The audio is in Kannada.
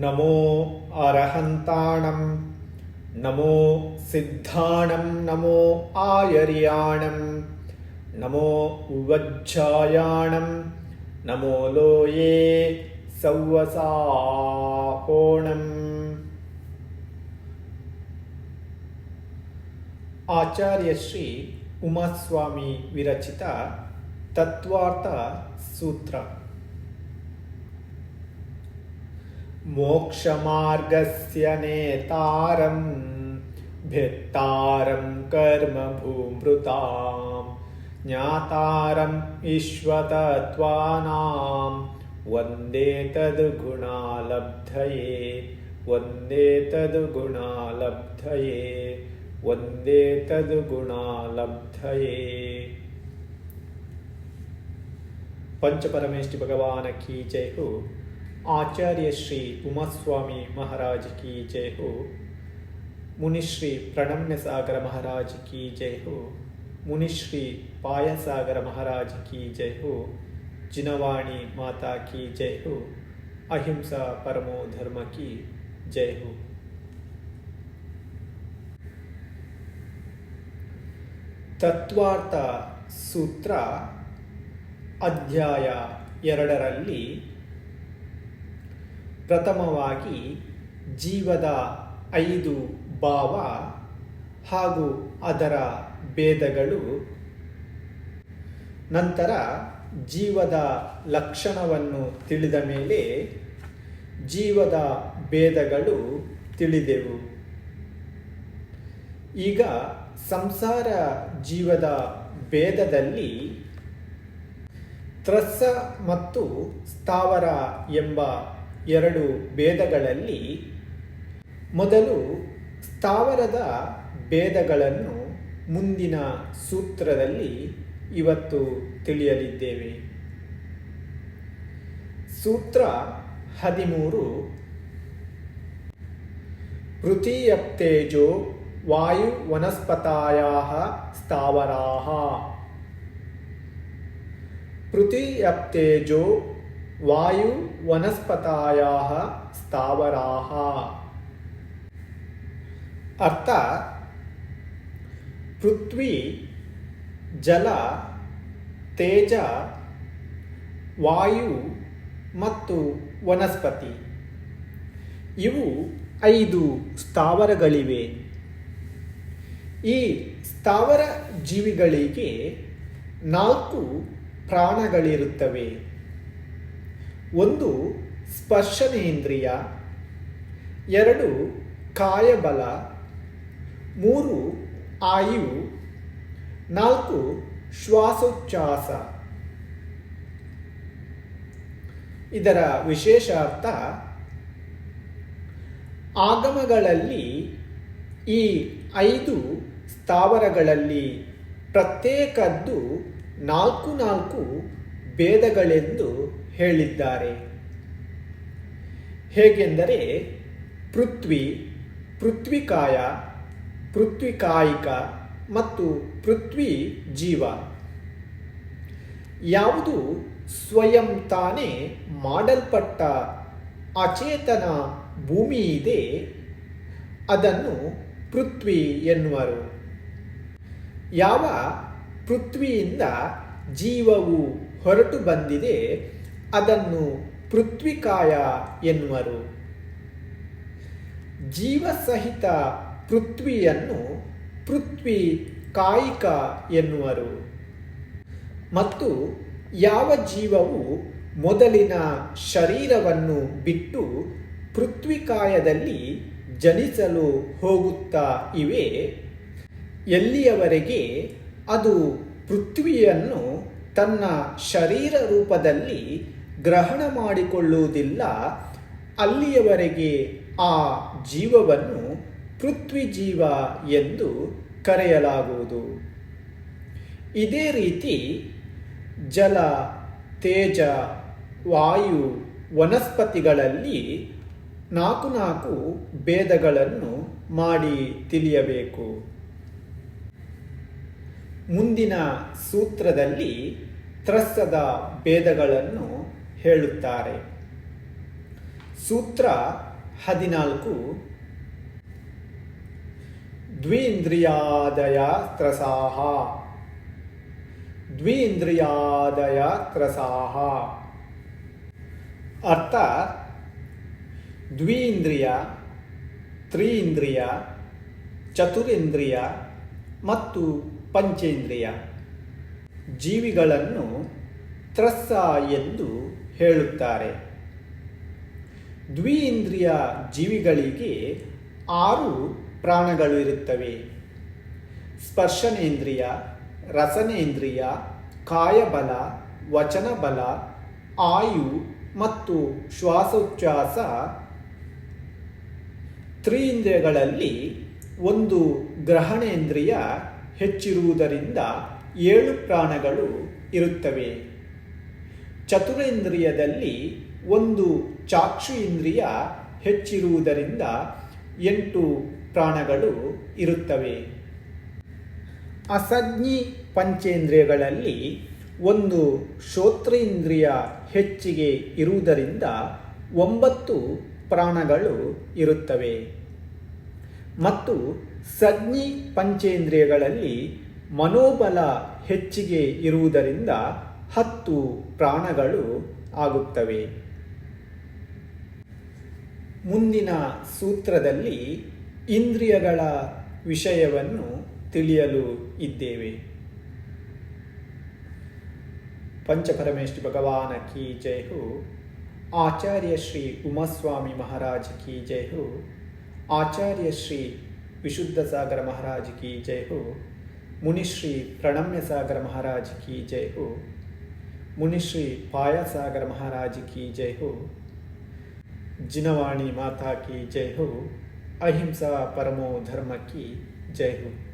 नमो अरहन्ताणं नमो सिद्धाणं नमो आयर्याणं नमो वज्जायाणं नमो लोये सौवसाहोणम् आचार्य श्री उमास्वामी विरचित तत्त्वार्थसूत्र मोक्षमार्गस्य नेतारं, भित्तारं कर्मभूमृतां ज्ञातारम् ईश्वतत्त्वानां वंदे तद्गुणालब्धये वंदे तद्गुणालब्धये वंदे तद्गुणालब्धये। पंचपरमेष्टि भगवान की जय हो। ಆಚಾರ್ಯ ಶ್ರೀ ಉಮಾಸ್ವಾಮಿ ಮಹಾರಾಜ್ ಕಿ ಜಯ ಹೋ. ಮುನಿಶ್ರೀ ಪ್ರಣಮ್ಯ ಸಾಗರ ಮಹಾರಾಜ್ ಕಿ ಜಯ ಹೋ. ಮುನಿಶ್ರೀ ಪಾಯಸಾಗರ ಮಹಾರಾಜ್ ಕಿ ಜಯ ಹೋ. ಜಿನವಾಣಿ ಮಾತಾ ಕಿ ಜಯ ಹೋ. ಅಹಿಂಸಾ ಪರಮೋ ಧರ್ಮ ಕಿ ಜಯ ಹೋ. ತತ್ವಾರ್ಥ ಸೂತ್ರ ಅಧ್ಯಾಯ ಎರಡರಲ್ಲಿ ಪ್ರಥಮವಾಗಿ ಜೀವದ ಐದು ಭಾವ ಹಾಗೂ ಅದರ ಭೇದಗಳು. ನಂತರ ಜೀವದ ಲಕ್ಷಣವನ್ನು ತಿಳಿದ ಮೇಲೆ ಜೀವದ ಭೇದಗಳು ತಿಳಿದೆವು. ಈಗ ಸಂಸಾರ ಜೀವದ ಭೇದದಲ್ಲಿ ತ್ರಸ್ಸ ಮತ್ತು ಸ್ಥಾವರ ಎಂಬ ಎರಡು ಭೇದಗಳಲ್ಲಿ ಮೊದಲು ಸ್ಥಾವರದ ಭೇದಗಳನ್ನು ಮುಂದಿನ ಸೂತ್ರದಲ್ಲಿ ಇವತ್ತು ತಿಳಿಯಲಿದ್ದೇವೆ. ಸೂತ್ರ ಹದಿಮೂರು. ಪೃಥಿಯಪ್ತೇಜೋ ವಾಯು ವನಸ್ಪತಾಯ ಸ್ಥಾವರಾ ಪೃಥಿಯಪ್ತೇಜೋ ವಾಯು ವನಸ್ಪತಾಯ ಸ್ಥಾವರಾ ಅರ್ಥ, ಪೃಥ್ವಿ, ಜಲ, ತೇಜ, ವಾಯು ಮತ್ತು ವನಸ್ಪತಿ. ಇವು ಐದು ಸ್ಥಾವರಗಳಿವೆ. ಈ ಸ್ಥಾವರ ಜೀವಿಗಳಿಗೆ ನಾಲ್ಕು ಪ್ರಾಣಗಳಿರುತ್ತವೆ. ಒಂದು ಸ್ಪರ್ಶನೇಂದ್ರಿಯ, ಎರಡು ಕಾಯಬಲ, ಮೂರು ಆಯು, ನಾಲ್ಕು ಶ್ವಾಸೋಚ್ಛ್ವಾಸ. ಇದರ ವಿಶೇಷ ಅರ್ಥ ಆಗಮಗಳಲ್ಲಿ ಈ ಐದು ಸ್ಥಾವರಗಳಲ್ಲಿ ಪ್ರತ್ಯೇಕದ್ದು ನಾಲ್ಕು ನಾಲ್ಕು ಭೇದಗಳೆಂದು ಹೇಳಿದ್ದಾರೆ. ಹೇಗೆಂದರೆ ಪೃಥ್ವಿ, ಪೃಥ್ವಿಕಾಯ, ಪೃಥ್ವಿಕಾಯಿಕ ಮತ್ತು ಪೃಥ್ವಿ ಜೀವ. ಯಾವುದು ಸ್ವಯಂ ತಾನೇ ಮಾಡಲ್ಪಟ್ಟ ಅಚೇತನ ಭೂಮಿ ಇದೆ ಅದನ್ನು ಪೃಥ್ವಿ ಎನ್ನುವರು. ಯಾವ ಪೃಥ್ವಿಯಿಂದ ಜೀವವು ಹೊರಟು ಬಂದಿದೆ ಅದನ್ನು ಪೃಥ್ವಿಕಾಯ ಎನ್ನುವರು. ಜೀವಸಹಿತ ಪೃಥ್ವಿಯನ್ನು ಪೃಥ್ವಿ ಕಾಯಿಕ ಎನ್ನುವರು. ಮತ್ತು ಯಾವ ಜೀವವು ಮೊದಲಿನ ಶರೀರವನ್ನು ಬಿಟ್ಟು ಪೃಥ್ವಿಕಾಯದಲ್ಲಿ ಜನಿಸಲು ಹೋಗುತ್ತಾ ಇವೆ, ಎಲ್ಲಿಯವರೆಗೆ ಅದು ಪೃಥ್ವಿಯನ್ನು ತನ್ನ ಶರೀರ ರೂಪದಲ್ಲಿ ಗ್ರಹಣ ಮಾಡಿಕೊಳ್ಳುವುದಿಲ್ಲ, ಅಲ್ಲಿಯವರೆಗೆ ಆ ಜೀವವನ್ನು ಪೃಥ್ವಿ ಜೀವ ಎಂದು ಕರೆಯಲಾಗುವುದು. ಇದೇ ರೀತಿ ಜಲ, ತೇಜ, ವಾಯು, ವನಸ್ಪತಿಗಳಲ್ಲಿ ನಾಲ್ಕು ನಾಲ್ಕು ಭೇದಗಳನ್ನು ಮಾಡಿ ತಿಳಿಯಬೇಕು. ಮುಂದಿನ ಸೂತ್ರದಲ್ಲಿ ತ್ರಸ್ಸದ ಭೇದಗಳನ್ನು ಹೇಳುತ್ತಾರೆ. ಸೂತ್ರ ಹದಿನಾಲ್ಕು. ದ್ವಿಂದ್ರಿಯಾದಯ ತ್ರಸಾಹ ದ್ವಿಂದ್ರಿಯಾದಯ ತ್ರಸಾಹ ಅರ್ಥ, ದ್ವಿಂದ್ರಿಯ, ತ್ರೀಂದ್ರಿಯ, ಚತುರೇಂದ್ರಿಯ ಮತ್ತು ಪಂಚೇಂದ್ರಿಯ ಜೀವಿಗಳನ್ನು ತ್ರಸ್ಸ ಎಂದು ಹೇಳುತ್ತಾರೆ. ದ್ವಿಇಂದ್ರಿಯ ಜೀವಿಗಳಿಗೆ ಆರು ಪ್ರಾಣಗಳು ಇರುತ್ತವೆ. ಸ್ಪರ್ಶನೇಂದ್ರಿಯ, ರಸನೇಂದ್ರಿಯ, ಕಾಯಬಲ, ವಚನಬಲ, ಆಯು ಮತ್ತು ಶ್ವಾಸೋಚ್ಛ್ವಾಸ ತ್ರೀಂದ್ರಿಯಗಳಲ್ಲಿ ಒಂದು ಗ್ರಹಣೇಂದ್ರಿಯ ಹೆಚ್ಚಿರುವುದರಿಂದ ಏಳು ಪ್ರಾಣಗಳು ಇರುತ್ತವೆ. ಚತುರೇಂದ್ರಿಯದಲ್ಲಿ ಒಂದು ಚಾಕ್ಷು ಇಂದ್ರಿಯ ಹೆಚ್ಚಿರುವುದರಿಂದ ಎಂಟು ಪ್ರಾಣಗಳು ಇರುತ್ತವೆ. ಅಸಜ್ಞಿ ಪಂಚೇಂದ್ರಿಯಗಳಲ್ಲಿ ಒಂದು ಶ್ರೋತ್ರೇಂದ್ರಿಯ ಹೆಚ್ಚಿಗೆ ಇರುವುದರಿಂದ ಒಂಬತ್ತು ಪ್ರಾಣಗಳು ಇರುತ್ತವೆ. ಮತ್ತು ಸಜ್ಞಿ ಪಂಚೇಂದ್ರಿಯಗಳಲ್ಲಿ ಮನೋಬಲ ಹೆಚ್ಚಿಗೆ ಇರುವುದರಿಂದ ಹತ್ತು ಪ್ರಾಣಗಳು ಆಗುತ್ತವೆ. ಮುಂದಿನ ಸೂತ್ರದಲ್ಲಿ ಇಂದ್ರಿಯಗಳ ವಿಷಯವನ್ನು ತಿಳಿಯಲು ಇದ್ದೇವೆ. ಪಂಚಪರಮೇಶ್ ಭಗವಾನ ಕಿ ಜೈ ಆಚಾರ್ಯ ಶ್ರೀ ಉಮಾಸ್ವಾಮಿ ಮಹಾರಾಜ ಕಿ ಜಯಹು ಆಚಾರ್ಯ ಶ್ರೀ ವಿಶುದ್ಧ ಸಾಗರ ಮಹಾರಾಜ ಕಿ ಜೈ ಹೋ ಮುನಿಶ್ರೀ ಪ್ರಣಮ್ಯ ಸಾಗರ ಮಹಾರಾಜ ಕಿ ಜಯಹು मुनिश्री पाया सागर महाराज की जय हो। जिनवाणी माता की जय हो। अहिंसा परमो धर्म की जय हो।